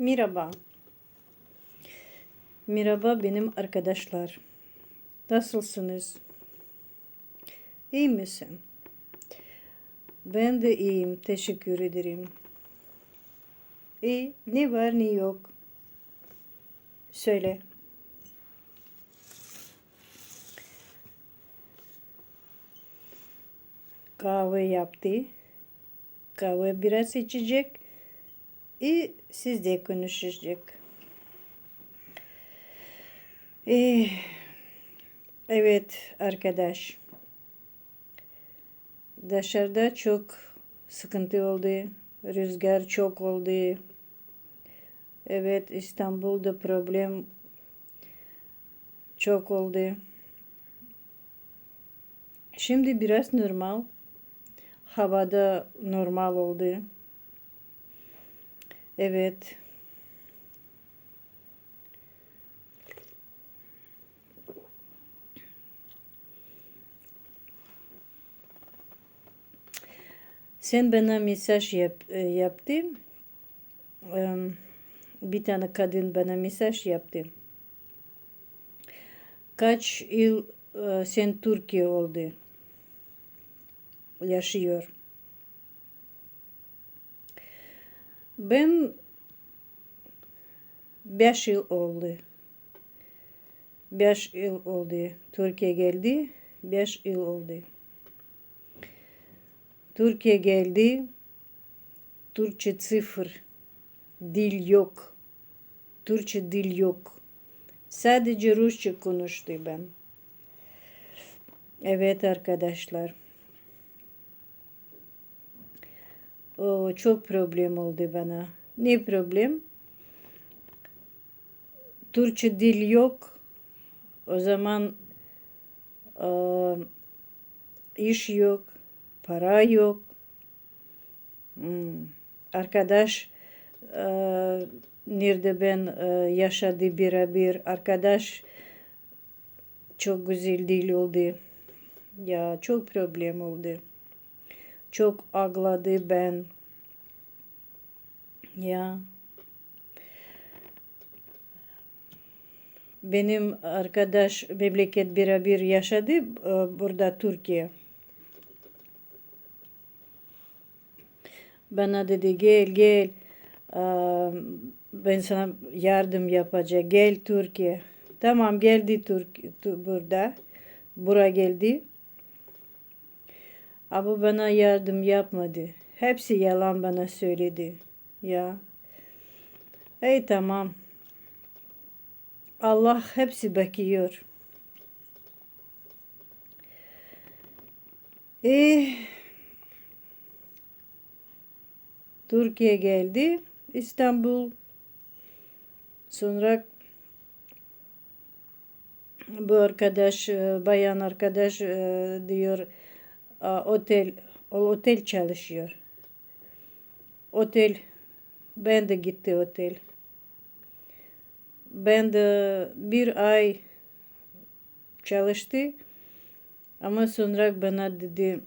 Merhaba. Merhaba benim arkadaşlar. Nasılsınız? İyi misin? Ben de iyiyim. Teşekkür ederim. İyi. Ne var ne yok? Söyle. Kahve yaptı. Kahve biraz içecek. E siz de konuşacak. E, evet arkadaş. Dışarıda çok sıkıntı oldu. Rüzgar çok oldu. Evet İstanbul'da problem çok oldu. Şimdi biraz normal. Havada normal oldu. Evet. Sen bana mesaj yap, e, yaptı. Em, Bir tane kadın bana mesaj yaptı. Kaç yıl e, sen Türkiye oldu? Yaşıyor. Ben 5 yıl oldu. 5 yıl oldu. Türkiye geldi. 5 yıl oldu. Türkiye geldi. Türkçe sıfır. Dil yok. Türkçe dil yok. Sadece Rusça konuştu ben. Evet arkadaşlar. O çok problem oldu bana. Ne problem? Türkçe dil yok. O zaman e, iş yok, para yok. Hmm. Arkadaş e, nerede ben e, yaşadı birebir arkadaş çok güzel değil oldu. Ya çok problem oldu. Çok ağladı ben. Ya. Benim arkadaş memleket birebir yaşadı e, burada Türkiye. Bana dedi gel gel e, ben sana yardım yapacağım. Gel Türkiye. Tamam geldi Türk burada. Bura geldi. Ama bana yardım yapmadı. Hepsi yalan bana söyledi. Ya. Ey tamam. Allah hepsi bakıyor. Eh, Türkiye geldi. İstanbul. Sonra bu arkadaş, bayan arkadaş e, diyor otel, o otel çalışıyor. Otel, ben de gitti otel. Ben de bir ay çalıştı. Ama sonra bana dedi,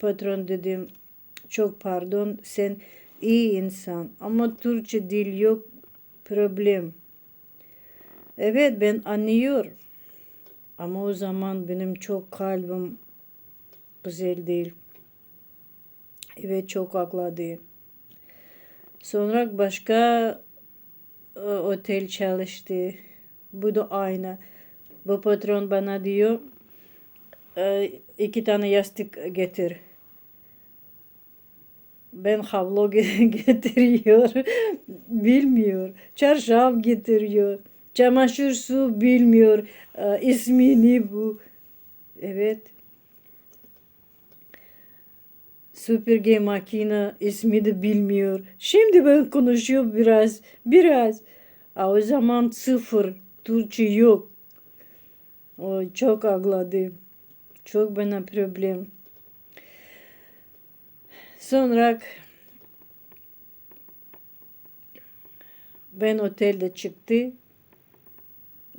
patron dedim, çok pardon sen iyi insan ama Türkçe dil yok problem. Evet ben anlıyorum. Ama o zaman benim çok kalbim güzel değil. Evet çok ağladı. Sonra başka e, otel çalıştı. Bu da aynı. Bu patron bana diyor e, iki tane yastık getir. Ben havlu ge- getiriyor. Bilmiyor. Çarşaf getiriyor. Çamaşır su bilmiyor. E, ismini bu. Evet. Süpürge makine ismi de bilmiyor. Şimdi ben konuşuyor biraz. Biraz. Aa, O zaman sıfır. Türkçe yok. O çok ağladı. Çok bana problem. Sonra ben otelde çıktı.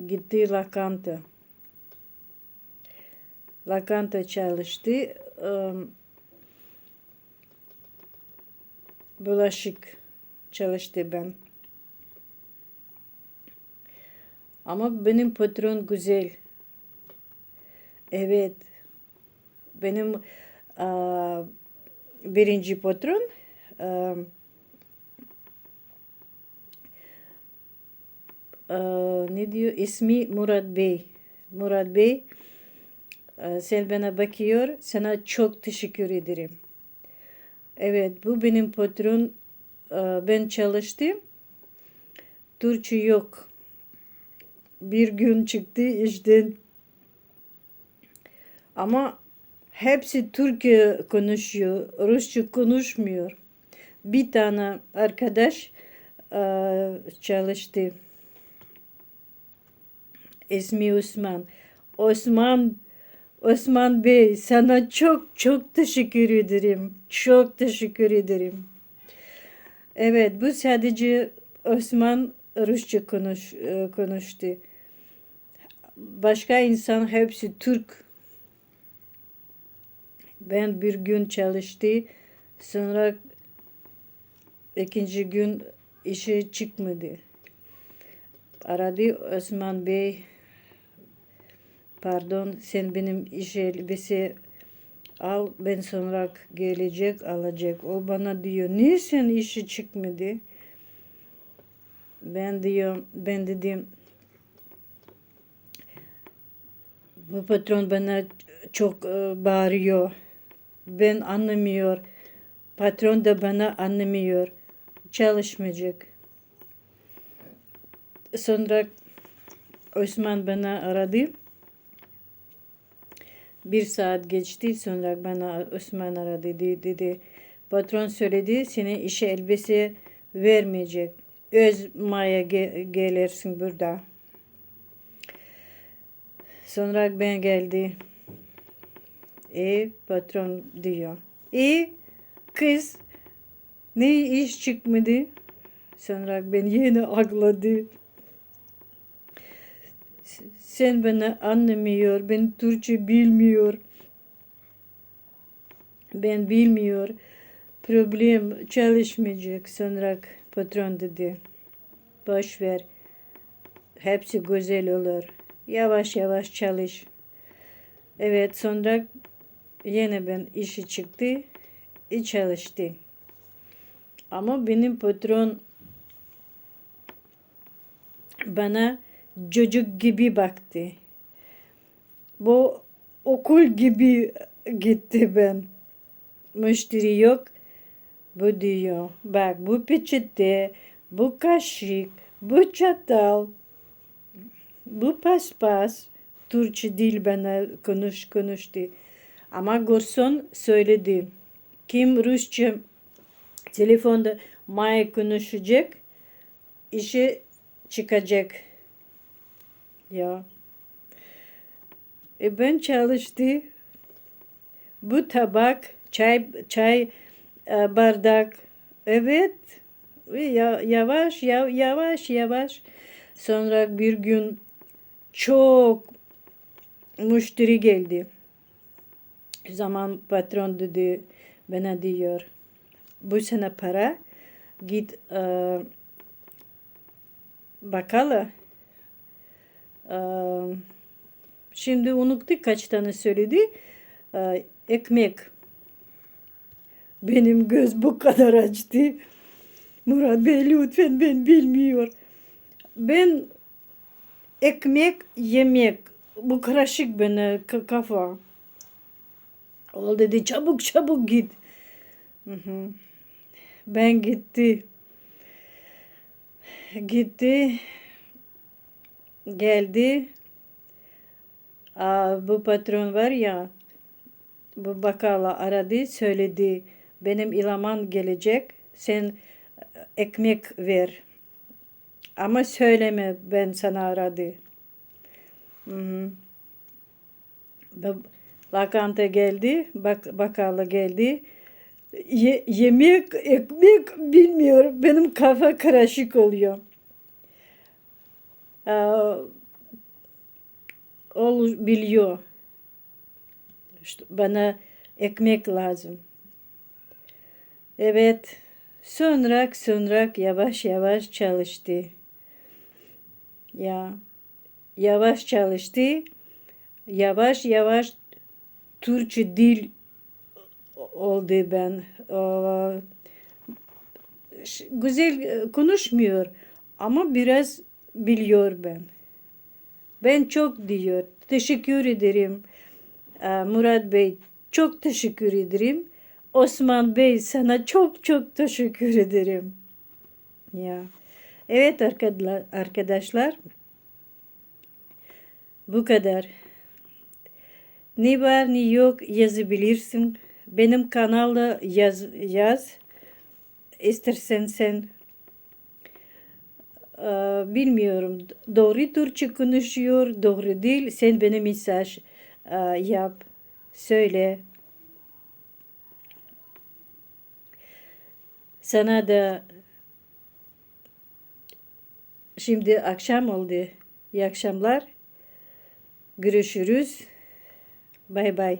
Gitti lakanta. Lakanta çalıştı. Em, Bulaşık çalıştı ben. Ama benim patron güzel. Evet. Benim aa, birinci patron aa, ne diyor? İsmi Murat Bey. Murat Bey sen bana bakıyor. Sana çok teşekkür ederim. Evet bu benim patron. Aa, Ben çalıştım. Türkçe yok. Bir gün çıktı işten. Ama hepsi Türkçe konuşuyor. Rusça konuşmuyor. Bir tane arkadaş eee, çalıştı. İsmi Osman. Osman Osman Bey sana çok çok teşekkür ederim. Çok teşekkür ederim. Evet bu sadece Osman Rusça konuş, e, konuştu. Başka insan hepsi Türk. Ben bir gün çalıştı. Sonra ikinci gün işe çıkmadı. Aradı Osman Bey. Pardon sen benim iş elbise al ben sonra gelecek alacak. O bana diyor niye sen işe çıkmadı? Ben diyor ben dedim bu patron bana çok e, bağırıyor. Ben anlamıyor. Patron da bana anlamıyor. Çalışmayacak. Sonra Osman bana aradı. Bir saat geçti sonra bana Osman aradı dedi, dedi. Patron söyledi seni işe elbise vermeyecek. Öz maya ge- gelirsin burada. Sonra ben geldi. E patron diyor. E kız ne iş çıkmadı? Sonra ben yine ağladı. Sen bana anlamıyor. Ben Türkçe bilmiyor. Ben bilmiyor. Problem çalışmayacak. Sonra patron dedi. Boş ver. Hepsi güzel olur. Yavaş yavaş çalış. Evet sonra yine ben işi çıktı. E çalıştı. Ama benim patron bana çocuk gibi baktı. Bu okul gibi gitti ben. Müşteri yok. Bu diyor. Bak bu peçete, bu kaşık, bu çatal, bu paspas. Türkçe dil bana konuş konuştu. Ama garson söyledi. Kim Rusça telefonda Maya konuşacak, işe çıkacak. Ya. E ben çalıştı. Bu tabak, çay çay e, bardak. Evet. Ve ya, yavaş ya, yavaş yavaş. Sonra bir gün çok müşteri geldi. Zaman patron dedi bana diyor bu sene para git e, bakkala e, şimdi unuttuk kaç tane söyledi. Ekmek. Benim göz bu kadar açtı. Murat Bey lütfen ben bilmiyor. Ben ekmek yemek. Bu karışık bana kafa. Ol dedi çabuk çabuk git. Ben gitti. Gitti. Geldi. Aa, bu patron var ya bu bakala aradı söyledi benim ilaman gelecek sen e, ekmek ver ama söyleme ben sana aradı. Hı Lakanta geldi, bak bakala geldi. Ye- yemek, ekmek bilmiyorum. Benim kafa karışık oluyor. Aa, ol biliyor. İşte bana ekmek lazım. Evet. Sonra sonra yavaş yavaş çalıştı. Ya yavaş çalıştı. Yavaş yavaş Türkçe dil oldu ben. Ş- Güzel e, konuşmuyor ama biraz biliyor ben. Ben çok diyor. Teşekkür ederim. Aa, Murat Bey çok teşekkür ederim. Osman Bey sana çok çok teşekkür ederim. Ya. Evet arkadaşlar. Bu kadar. Ne var ne yok yazabilirsin. Benim kanalda yaz, yaz. İstersen sen bilmiyorum. Doğru Türkçe konuşuyor, doğru değil. Sen bana mesaj eee, yap, söyle. Sana da şimdi akşam oldu. İyi akşamlar. Görüşürüz. Bay bay.